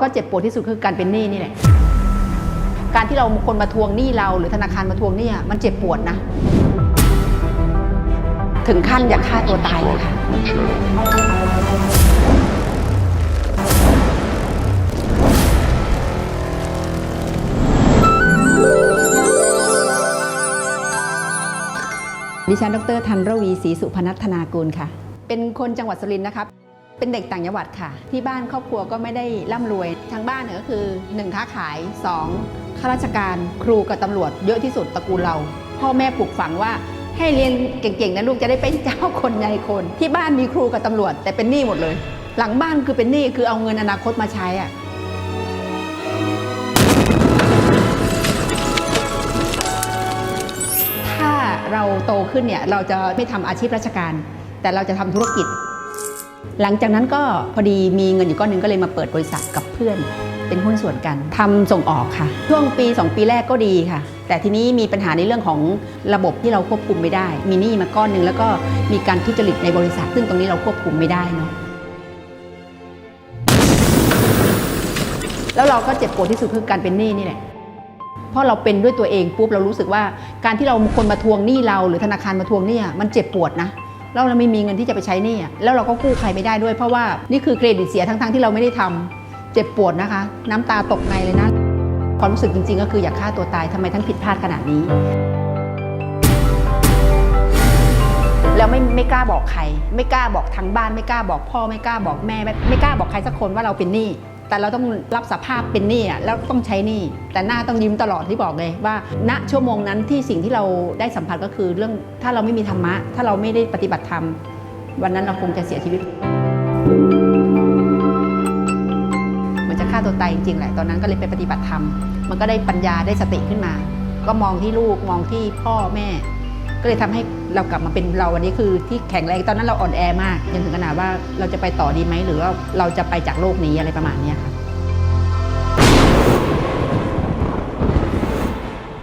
ก็เจ็บปวดที่สุดคือการเป็นหนี้นี่แหละ การที่เราคนมาทวงหนี้เรา หรือธนาคารมาทวงหนี้อะมันเจ็บปวดนะ ถึงขั้นอยากฆ่าตัวตายเลยค่ะ ดิฉัน ดร ธันรวีศรีสุพนัทนากูลค่ะ เป็นคนจังหวัดสุรินทร์นะครับ เป็นเด็กต่างจังหวัดค่ะ ที่บ้านครอบครัวก็ไม่ได้ร่ำรวยทางบ้านเนี่ยก็คือ 1 ค้าขาย 2 ข้าราชการครูกับตำรวจเยอะที่สุดตระกูลเรา พ่อแม่ปลูกฝังว่าให้เรียนเก่งๆนะลูกจะได้เป็นเจ้าคนนายคน ที่บ้านมีครูกับตำรวจ แต่เป็นหนี้หมดเลย หลังบ้านคือเป็นหนี้คือเอาเงินอนาคตมาใช้อะถ้าเราโตขึ้นเนี่ยเราจะไม่ทำอาชีพราชการ แต่เราจะทำธุรกิจ หลังจากนั้นก็พอดีมีเงินอยู่ก้อนหนึ่งก็เลยมาเปิดบริษัทกับเพื่อน เป็นหุ้นส่วนกันทำส่งออกค่ะ ช่วงปี 2 ปีแรกก็ดีค่ะ แต่ทีนี้มีปัญหาในเรื่องของระบบที่เราควบคุมไม่ได้ มีหนี้มาก้อนหนึ่งแล้วก็มีการทุจริตในบริษัท ซึ่งตรงนี้เราควบคุมไม่ได้เนาะแล้วเราก็เจ็บปวดที่สุดคือการเป็นหนี้นี่แหละเพราะเราเป็นด้วยตัวเองปุ๊บเรารู้สึกว่าการที่เราคนมาทวงหนี้เราหรือธนาคารมาทวงหนี้อะมันเจ็บปวดนะ แล้วเราไม่มีเงินที่จะไปใช้หนี้แล้วเราก็กู้ใครไม่ได้ด้วย เพราะว่านี่คือเครดิตเสียทั้งๆที่เราไม่ได้ทำเจ็บปวดนะคะ น้ำตาตกในเลยนะความรู้สึกจริง ๆ ก็คืออยากฆ่าตัวตายทำไมทั้งผิดพลาดขนาดนี้ แล้วไม่ไม่กล้าบอกใคร ไม่กล้าบอกทางบ้าน ไม่กล้าบอกพ่อไม่กล้าบอกแม่ ไม่ไม่กล้าบอกใครสักคนว่าเราเป็นหนี้ แต่เราต้องรับสภาพเป็นหนี้อะแล้วต้องใช้หนี้แต่หน้าต้องยิ้มตลอดที่บอกเลยว่า ณชั่วโมงนั้นที่สิ่งที่เราได้สัมผัสก็คือเรื่องถ้าเราไม่มีธรรมะ ถ้าเราไม่ได้ปฏิบัติธรรม วันนั้นเราคงจะเสียชีวิตเหมือนจะฆ่าตัวตายจริงๆแหละตอนนั้นก็เลยไปปฏิบัติธรรม มันก็ได้ปัญญาได้สติขึ้นมา ก็มองที่ลูกมองที่พ่อแม่ ก็เลยทำให้เรากลับมาเป็นเราวันนี้คือที่แข็งแรงตอนนั้นเราอ่อนแอมากจนถึงขนาดว่าเราจะไปต่อดีไหมหรือว่าเราจะไปจากโลกนี้อะไรประมาณนี้ค่ะ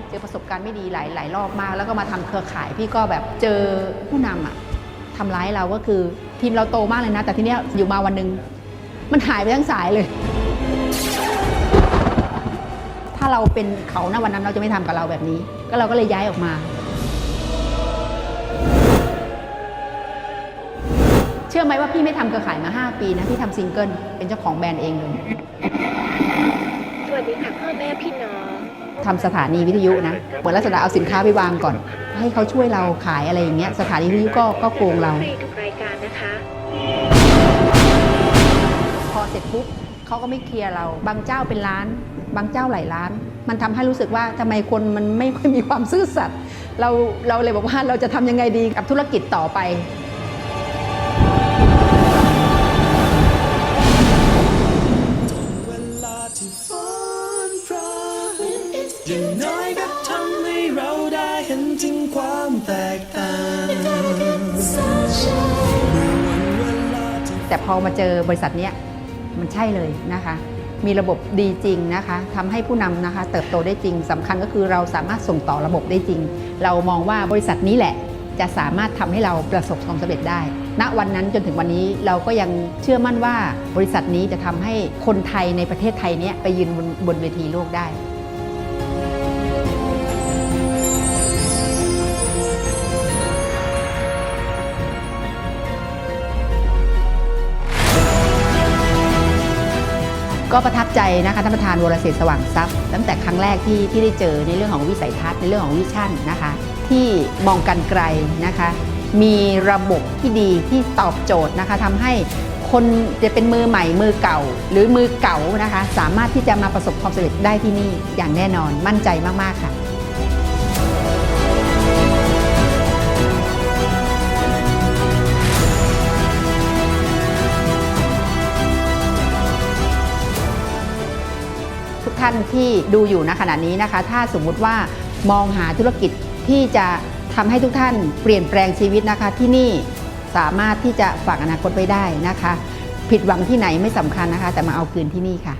เจอประสบการณ์ไม่ดีหลายหลายรอบมาก แล้วก็มาทำเครือข่ายพี่ก็แบบเจอผู้นำอะทำร้ายเราก็คือทีมเราโตมากเลยนะ แต่ทีเนี้ยอยู่มาวันหนึ่งมันหายไปทั้งสายเลย ถ้าเราเป็นเขาณวันนั้นเราจะไม่ทำกับเราแบบนี้ ก็เราก็เลยย้ายออกมา เชื่อไหมว่าพี่ไม่ทำเครือข่ายมา 5 ปีนะ พี่ทำซิงเกิลเป็นเจ้าของแบรนด์เองเลยสวัสดีค่ะพ่อแม่พี่น้องทำสถานีวิทยุนะเหมือนลักษณะเอาสินค้าไปวางก่อน ให้เขาช่วยเราขายอะไรอย่างเงี้ยสถานีวิทยุก็ก็โกงเราฟรีทุกรายการนะคะพอเสร็จปุ๊บเขาก็ไม่เคลียร์เรา บางเจ้าเป็นล้าน บางเจ้าหลายล้าน มันทำให้รู้สึกว่าทำไมคนมันไม่ค่อยมีความซื่อสัตย์เราเราเลยบอกว่าเราจะทำยังไงดีกับธุรกิจต่อไป ห็นถึงความแตกต่างแต่พอมาเจอบริษัทเนี้ยมันใช่เลยนะคะ มีระบบดีจริงนะคะทำให้ผู้นำนะคะ เติบโตได้จริงสำคัญก็คือเราสามารถส่งต่อระบบได้จริง เรามองว่าบริษัทนี้แหละจะสามารถทำให้เราประสบความสำเร็จได้ ณ วันนั้นจนถึงวันนี้เราก็ยังเชื่อมั่นว่าบริษัทนี้จะทำให้คนไทยในประเทศไทยเนี้ยไปยืนบนบนเวทีโลกได้ ก็ประทับใจนะคะท่านประธานวรเศษสว่างทรัพย์ ตั้งแต่ครั้งแรกที่ที่ได้เจอในเรื่องของวิสัยทัศน์ในเรื่องของวิชั่นนะคะ ที่มองกันไกลนะคะ มีระบบที่ดีที่ตอบโจทย์นะคะทำให้คนจะเป็นมือใหม่มือเก่าหรือมือเก่านะคะ สามารถที่จะมาประสบความสำเร็จได้ที่นี่อย่างแน่นอนมั่นใจมาก ๆ ค่ะ ท่านที่ดูอยู่ณขณะนี้นะคะ ถ้าสมมุติว่ามองหาธุรกิจที่จะทำให้ทุกท่านเปลี่ยนแปลงชีวิตนะคะ ที่นี่สามารถที่จะฝากอนาคตไว้ได้นะคะ ผิดหวังที่ไหนไม่สำคัญนะคะ แต่มาเอาคืนที่นี่ค่ะ